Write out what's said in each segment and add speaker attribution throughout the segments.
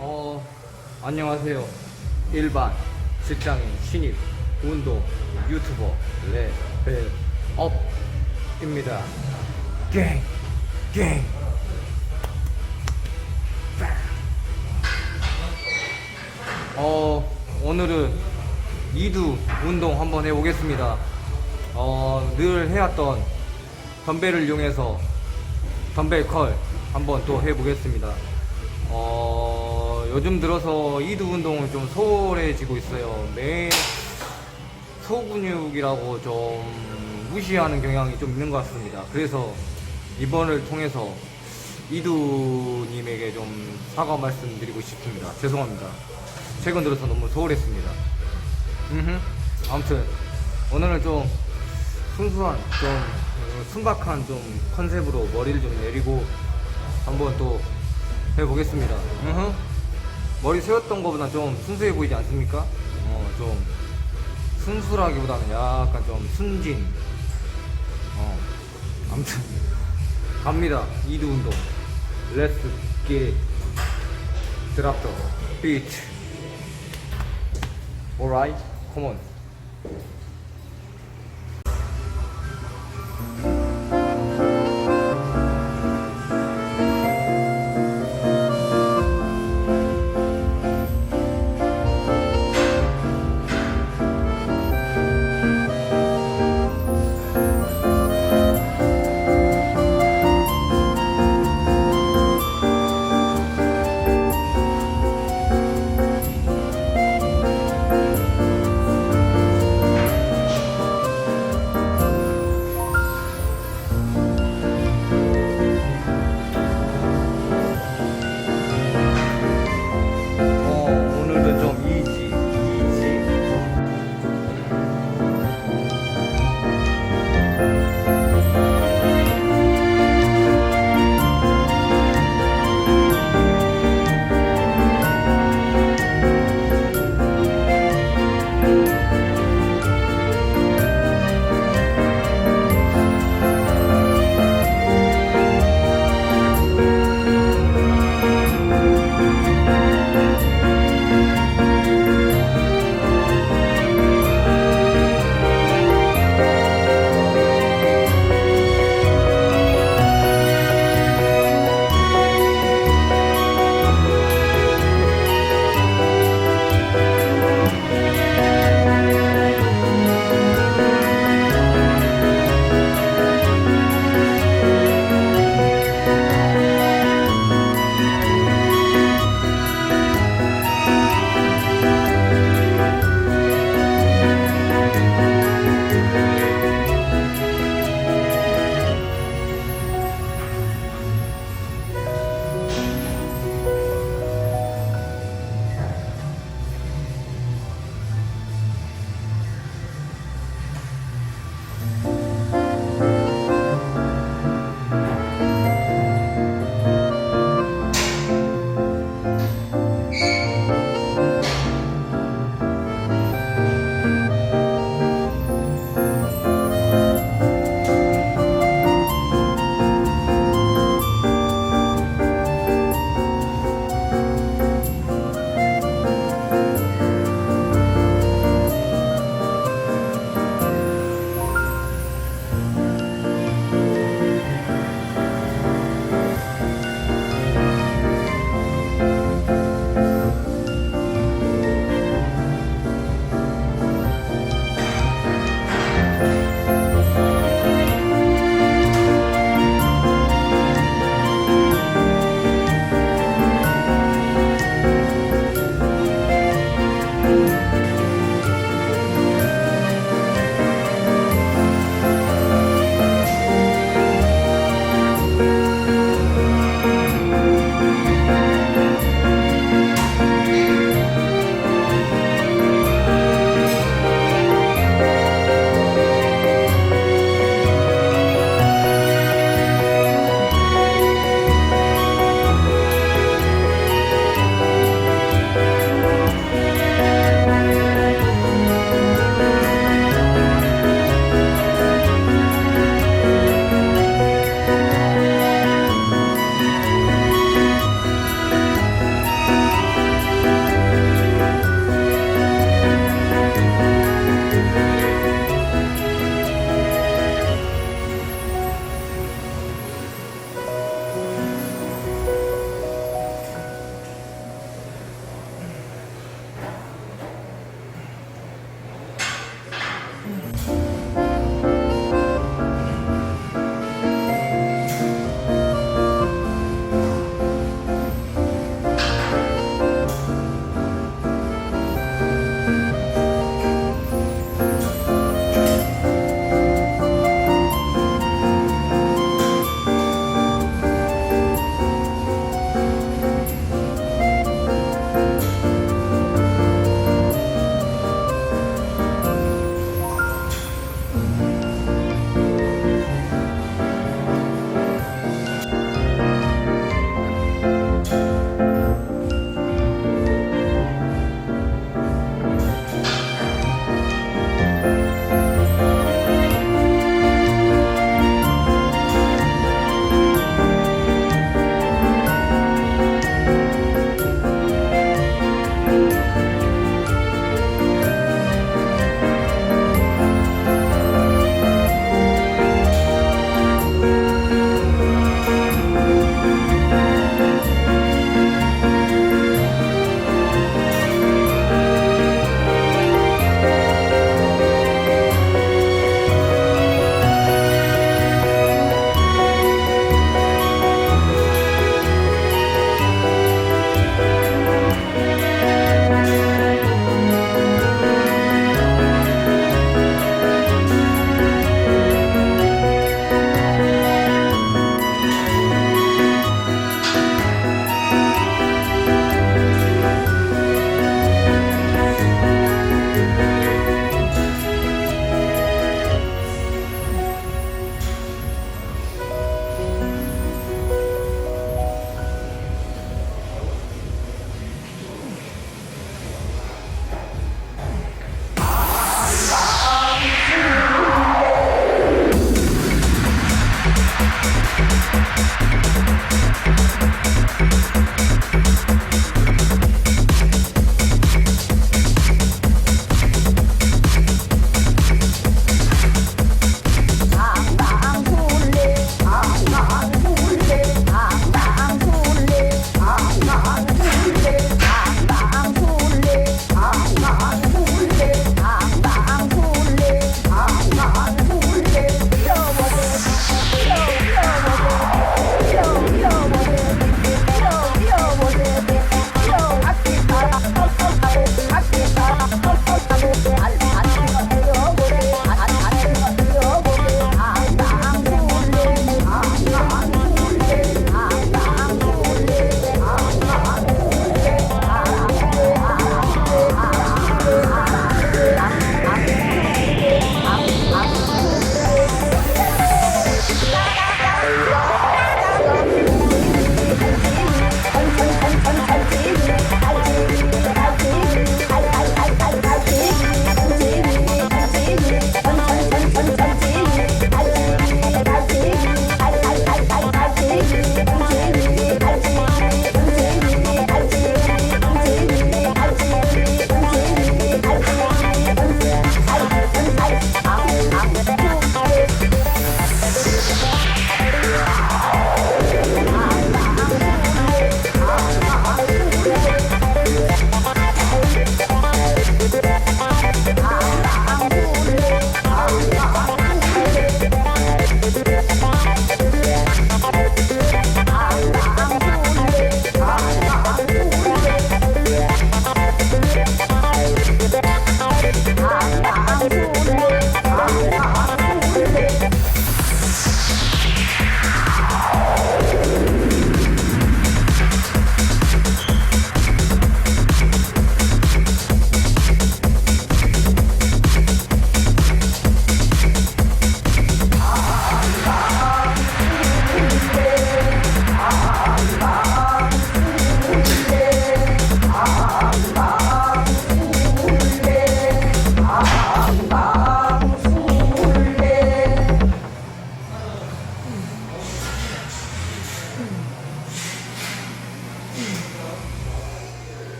Speaker 1: 어, 안녕하세요. 일반 직장인 신입 운동 유튜버 레벨업 입니다. 갱, 갱. 빵. 어, 오늘은 이두 운동 한번 해보겠습니다. 어, 늘 해왔던 덤벨을 이용해서 덤벨 컬 한번 또 해보겠습니다. 어, 요즘 들어서 이두 운동은 좀 소홀해지고 있어요. 매 소근육이라고 좀 무시하는 경향이 좀 있는 것 같습니다. 그래서 이번을 통해서 이두님에게 좀 사과 말씀드리고 싶습니다. 죄송합니다. 최근 들어서 너무 소홀했습니다. 아무튼 오늘은 좀 순수한 좀 어, 순박한 좀 컨셉으로 머리를 좀 내리고 한번 또 해보겠습니다. 음흠. 머리 세웠던 것보다 좀 순수해 보이지 않습니까? 어, 좀 순수라기보다는 약간 좀 순진. 어, 아무튼 갑니다. 이두 운동. Let's get drop the beat. Alright, come on.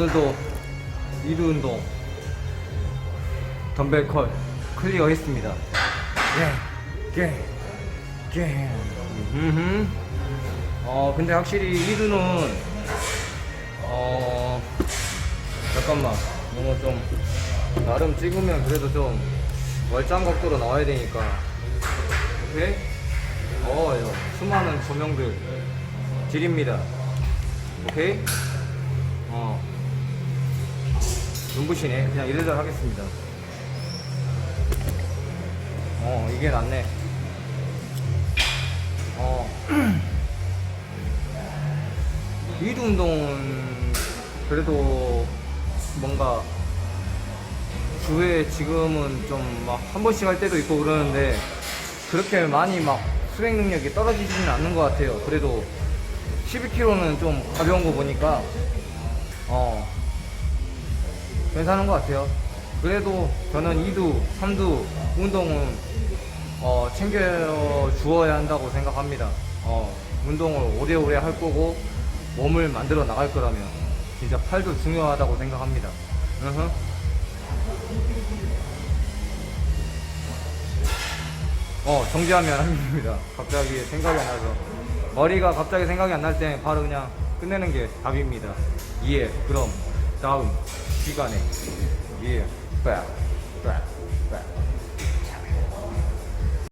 Speaker 1: 오늘도 이두 운동 덤벨 컬 클리어 했습니다. 예, 예, 예. 음흠. 어, 근데 확실히 이두는, 어, 잠깐만. 너무 좀, 나름 찍으면 그래도 좀 월장 각도로 나와야 되니까. 오케이? 어, 이거 수많은 조명들 드립니다. 오케이? 어. 눈부시네. 그냥 이래저래 하겠습니다. 어, 이게 낫네. 어. 위드 운동은 그래도 뭔가 주에 지금은 좀 막 한 번씩 할 때도 있고 그러는데 그렇게 많이 막 수행 능력이 떨어지지는 않는 것 같아요. 그래도 12kg는 좀 가벼운 거 보니까 어 괜찮은 것 같아요. 그래도 저는 2두, 3두 운동은 어, 챙겨 주어야 한다고 생각합니다. 어, 운동을 오래오래 할 거고 몸을 만들어 나갈 거라면 진짜 팔도 중요하다고 생각합니다. 어, 정지하면 안 됩니다. 갑자기 생각이 안 나서. 머리가 갑자기 생각이 안 날 때 바로 그냥 끝내는 게 답입니다. 예, 그럼 다음 พี่ก่อนเองเยี่ยมแบบแบ